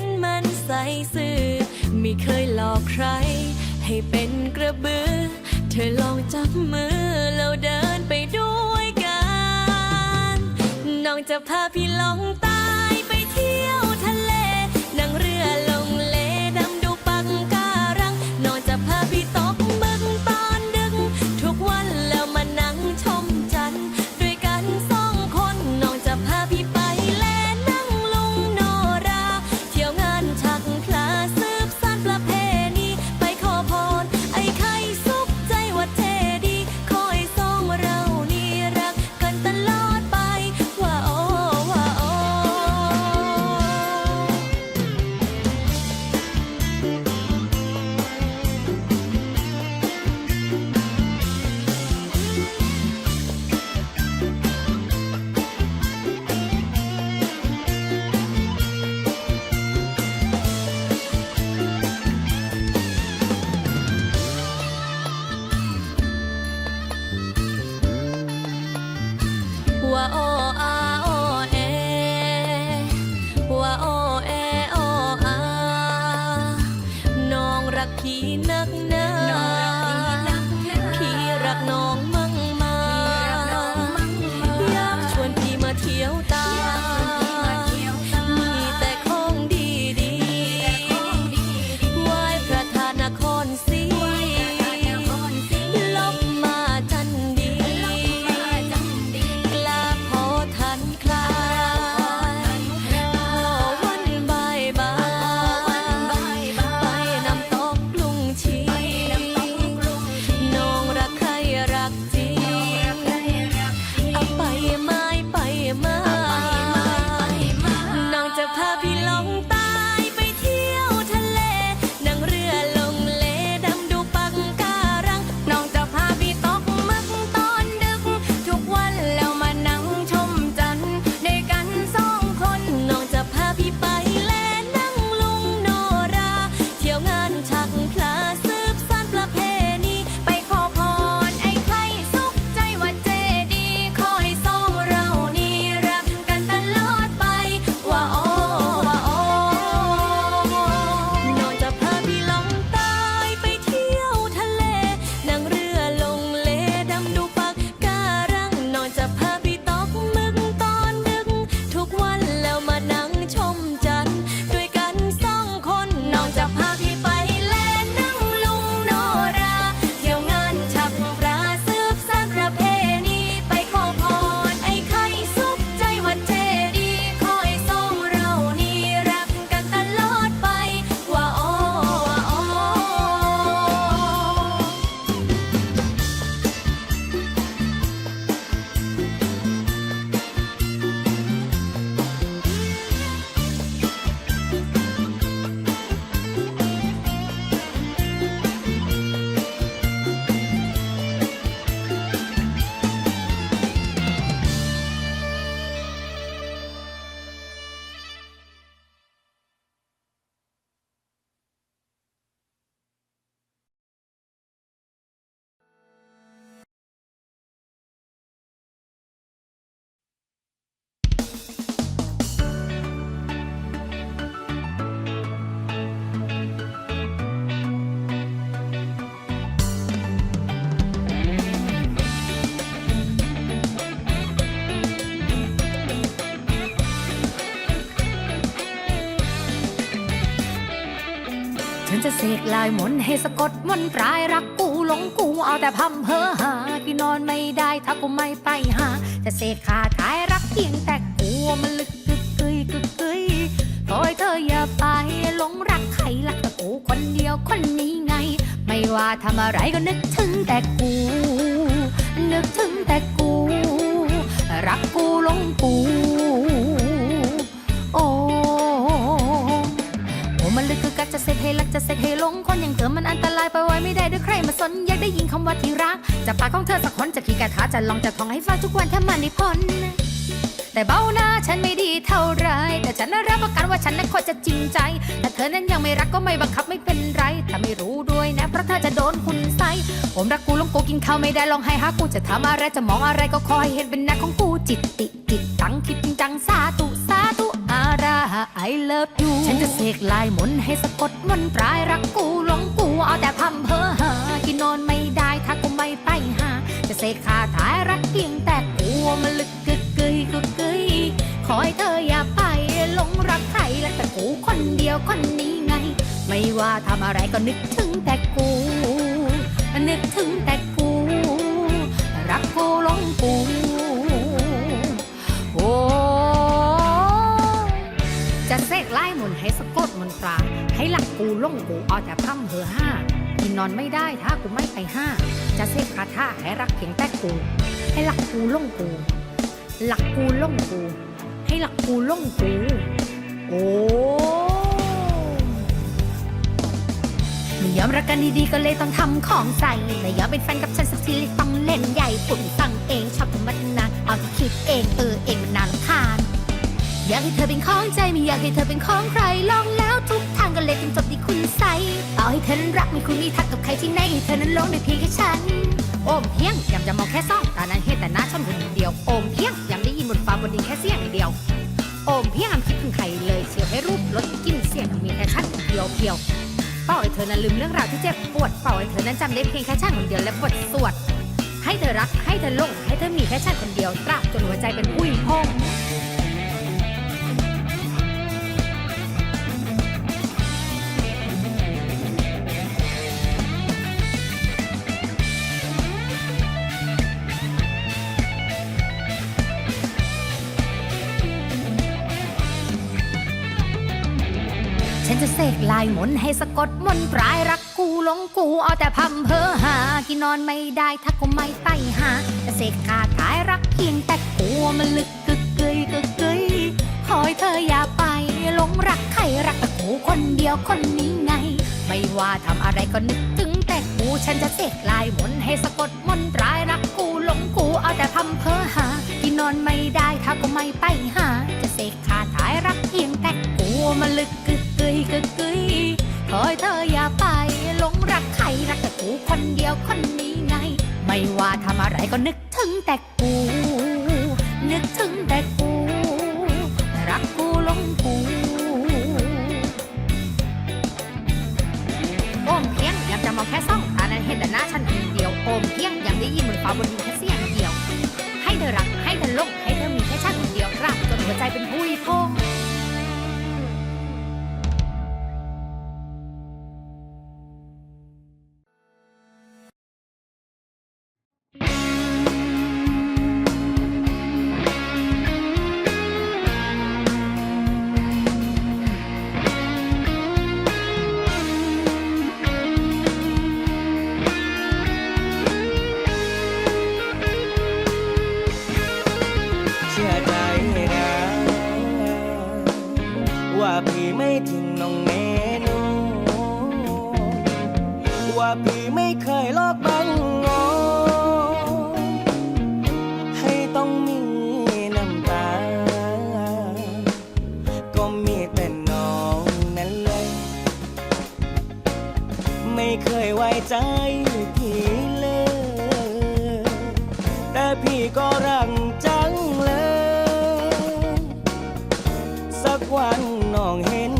น ใคร ให้เป็นกระเบือ เธอลองจับมือแล้วเดินไปด้วยกัน น้องจะพาพี่ลองตาย oh. กลายมนให้สะกดมนตรายรักกูหลงกูเอาแต่พัมเพ้อหาที่นอนไม่ได้ถ้ากูไม่ไปหา จะเสกขาทายรักเพียงแต่กูมันลึกกึกกึยกึกกึยคอยเธออย่าไปหลงรักใครรักแต่กูคนเดียวคนนี้ไง ไม่ว่าทำอะไรก็นึกถึงแต่กู นึกถึงแต่กู รักกูหลงกู มันลึกคือกักจะเสกให้รักจะเสกให้หลงคนอย่างเธอมันอันตรายไปไว้ไม่ได้ด้วยใครมาสนอยากได้ยินคำว่าที่รักจากปากของเธอสักคนจะขี่กระทาจะลองจะท่องให้ฟังทุกวันถ้ามันไม่พ้นแต่เบ้าหน้าฉันไม่ดีเท่าไร แต่ฉันน่ะรับประกันว่าฉันนั้นคนจะจริงใจ แต่เธอนั้นยังไม่รักก็ไม่บังคับไม่เป็นไร ถ้าไม่รู้ด้วยนะ เพราะเธอจะโดนคุณใส่ผมรักกูลงกูกินข้าวไม่ได้ลองให้หากูจะทำอะไรจะมองอะไรก็คอยเห็นเป็นหน้าของกูจิตติจิตตังคิดจริงจังสาธุ I love you ฉันจะเสกลายมนให้สะกดมนต์ปลายรักกูหลงกูเอาแต่พำเพอหากินนอนไม่ได้ถ้ากูไม่ไปหา จะเสกคาถายรักเพียงแต่กูมันลึกกึกกึยกึกกึยขอให้เธออย่าไปหลงรักใครและแต่กูคนเดียวคนนี้ไง ไม่ว่าทำอะไรก็นึกถึงแต่กู นึกถึงแต่กู รักกูหลงกู ให้สะกดมนตรา ให้หลักกูหลงกูเอาแต่พร่ำเพอห้ากินนอนไม่ได้ถ้ากูไม่ไปห้า จะเสกคาถาให้รักเพียงแต่กู ให้หลักกูหลงกู หลักกูหลงกู ให้หลักกูหลงกู โอ้ไม่ยอมรักกันดีๆก็เลยต้องทำของใส่ไม่ยอมเป็นแฟนกับฉันสักทีเลยต้องเล่นใหญ่ปุ่นฟังเองชอบธรรมะนาเอาที่คิดเองเออเองมันน่ารำคาญ อยากให้เธอเป็นของใจไม่อยากให้เธอเป็นของใครลองแล้วทุกทางก็เลยเป็นจบที่คุณใส่ต่อให้เธอนั้นรักไม่คุณมีทักกับใครที่ไหนให้เธอนั้นลงในเพียงแค่ฉัน โอมเพียงยำจะมองแค่ซ่องตานั้นเห็นแต่หน้าฉันคนเดียวโอมเพียงยำได้ยินบนฟ้าบนดินแค่เสียงเดียว โอมเพียงอำคิดถึงใครเลยเชียวให้รูปลดกลินเสียงมีแค่ฉันคนเดียวเพียวเป้าให้เธอนั้นลืมเรื่องราวที่เจ็บปวดเป้าให้เธอนั้นจำได้เพียงแค่ฉันคนเดียวและบทสวดให้เธอรักให้เธอหลงให้เธอมีแค่ฉันคนเดียวตราบจนหัวใจเป็นผู้หญิงพง ฉันจะเสกลายมนให้สะกดมนต์ปลายรักกูหลงกูเอาแต่พำเพอหา กินนอนไม่ได้ถ้ากูไม่ไปหาจะเสกคาถายรักเพียงแต่กูมันลึกกึกกึยกึกกึยขอให้เธออย่าไปหลงรักใครรักแต่กูคนเดียวคนนี้ไง ไม่ว่าทำอะไรก็นึกถึงแต่กูฉันจะเสกลายมนให้สะกดมนต์ปลายรักกูหลงกูเอาแต่พำเพอหา กินนอนไม่ได้ถ้ากูไม่ไปหา ก็นึก ไม่เคยลอกบังงอให้ต้องมีน้ำตา ก็มีแต่น้องนั่นเลย ไม่เคยไว้ใจพี่เลย แต่พี่ก็รักจังเลย สักวันน้องเห็น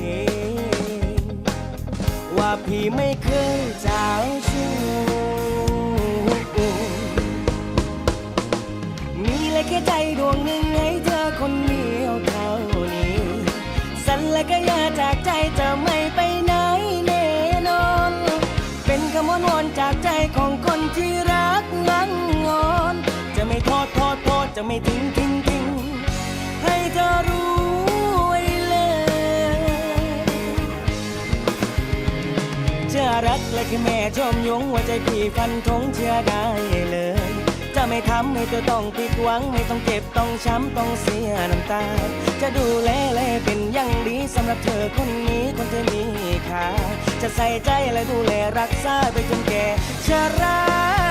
เองว่าพี่ไม่เคย จะไม่ทิ้งทิ้งทิ้งให้เธอรู้ไว้เลยจะรักและแค่แม่ชมยงหัวใจพี่ฟันธงเชื่อได้เลย จะไม่ทำให้เธอต้องผิดหวัง ไม่ต้องเจ็บต้องช้ำต้องเสียน้ำตา จะดูแลและเป็นอย่างดีสำหรับเธอคนนี้คนที่มีค่าจะใส่ใจและดูแลรักษาไปจนแก่ชรา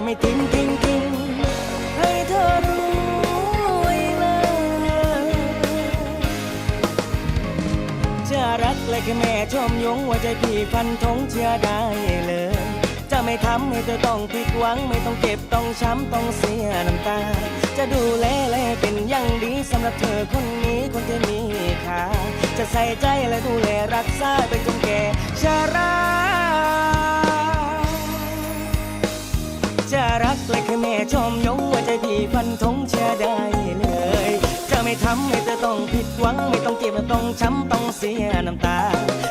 จะไม่ทิ้งทิ้งทิ้งให้เธอรู้เลยจะรักและแค่แม่ชมยงว่าใจพี่ฟันธงเชื่อได้เลย จะไม่ทำให้เธอต้องผิดหวัง ไม่ต้องเจ็บต้องช้ำต้องเสียน้ำตา จะดูแลและเป็นอย่างดีสำหรับเธอคนนี้คนที่มีค่าจะใส่ใจและดูแลรักษาไปจนแก่ชรา จะรักและแค่แม่ชมยงว่าใจพี่ฟันทงเชื่อได้เลย จะไม่ทำให้เธอต้องผิดหวัง ไม่ต้องเจ็บไม่ต้องช้ำต้องเสียน้ำตา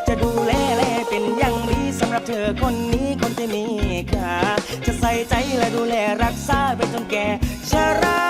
จะดูแลแลเป็นอย่างดีสำหรับเธอคนนี้คนที่มีค่าจะใส่ใจและดูแลรักษาไปจนแก่ชรา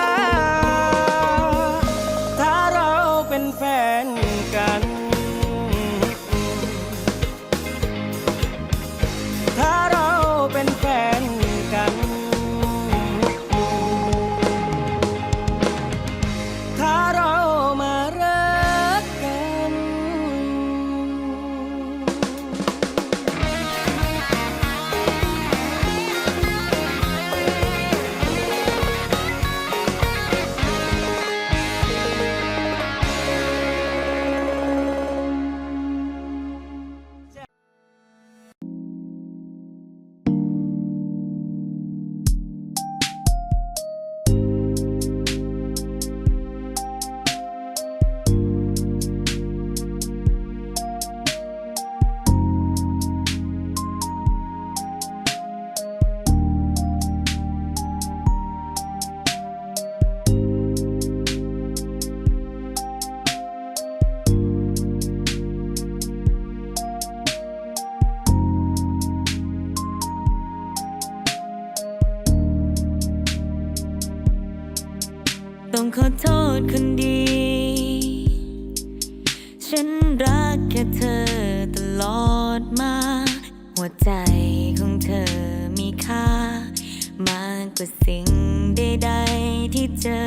สิ่งใดๆที่เจอ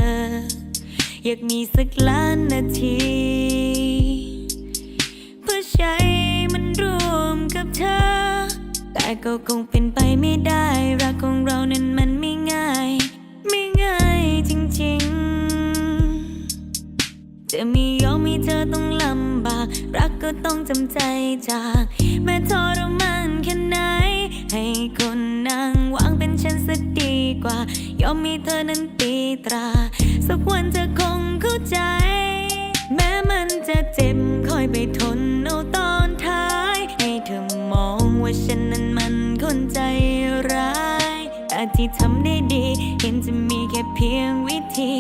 อยากมีสักล้านนาที เพื่อใช้มันร่วมกับเธอ แต่ก็คงเป็นไปไม่ได้ รักของเรานั้นมันไม่ง่าย ไม่ง่ายจริงๆ จะมียอมให้เธอต้องลำบาก รักก็ต้องจำใจจาก แม้ทรมานแค่ไหน ให้คนนั่งวางเป็นฉันสักดี กว่า ยอมมีเธอนั้นตีตรา สักวันเธอคงเข้าใจ แม้มันจะเจ็บคอยไปทนเอาตอนท้าย ให้เธอมองว่าฉันนั้นมันคนใจร้ายแต่ที่ทำได้ดี เห็นจะมีแค่เพียงวิธี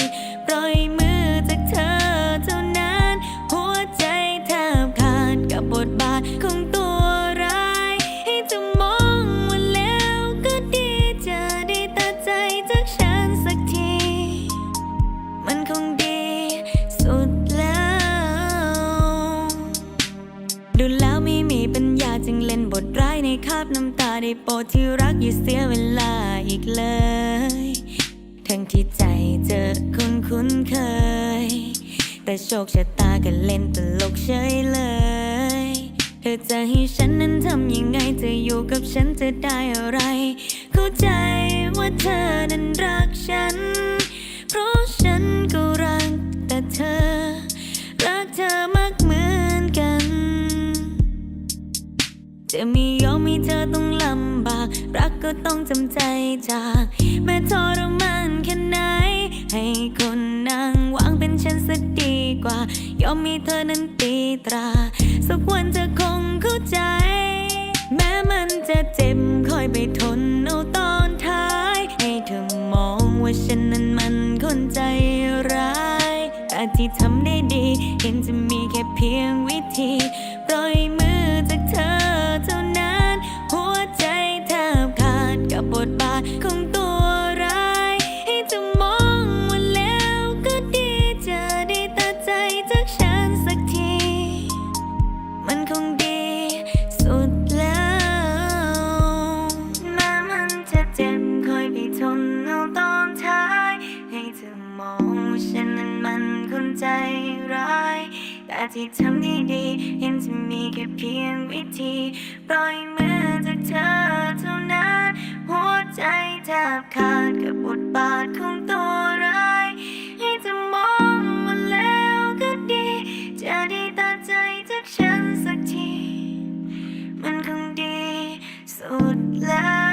คาบน้ำตาได้โปรดที่รักอย่าเสียเวลาอีกเลย ทั้งที่ใจเจอคนคุ้นเคย แต่โชคชะตาก็เล่นตลกเฉยเลย เธอจะให้ฉันนั้นทำยังไงจะอยู่กับฉันจะได้อะไร เข้าใจว่าเธอนั้นรักฉัน เพราะฉันก็รักแต่เธอ รักเธอมากเหมือนกัน จะม่ จำใจจาก แม้ทรมานแค่ไหน ให้คนนางวางเป็นฉันสักดีกว่า ยอมให้เธอนั้นตีตรา สักวันเธอคงเข้าใจ แม้มันจะเจ็บคอยไปทนเอาตอนท้าย ให้เธอมองว่าฉันนั้นมันคนใจร้ายแต่ที่ทำได้ดีเห็นจะมีแค่เพียงวิธี ปล่อยมือจากเธอ ใจร้าย แต่ที่ทำได้ดีเห็นจะมีแค่เพียงวิธีปล่อยมือจากเธอเท่านั้น หัวใจแทบขาดกับบทบาทของตัวร้าย ให้จะมองมาแล้วก็ดี จะได้ตัดใจจากฉันสักที มันคงดีสุดแล้ว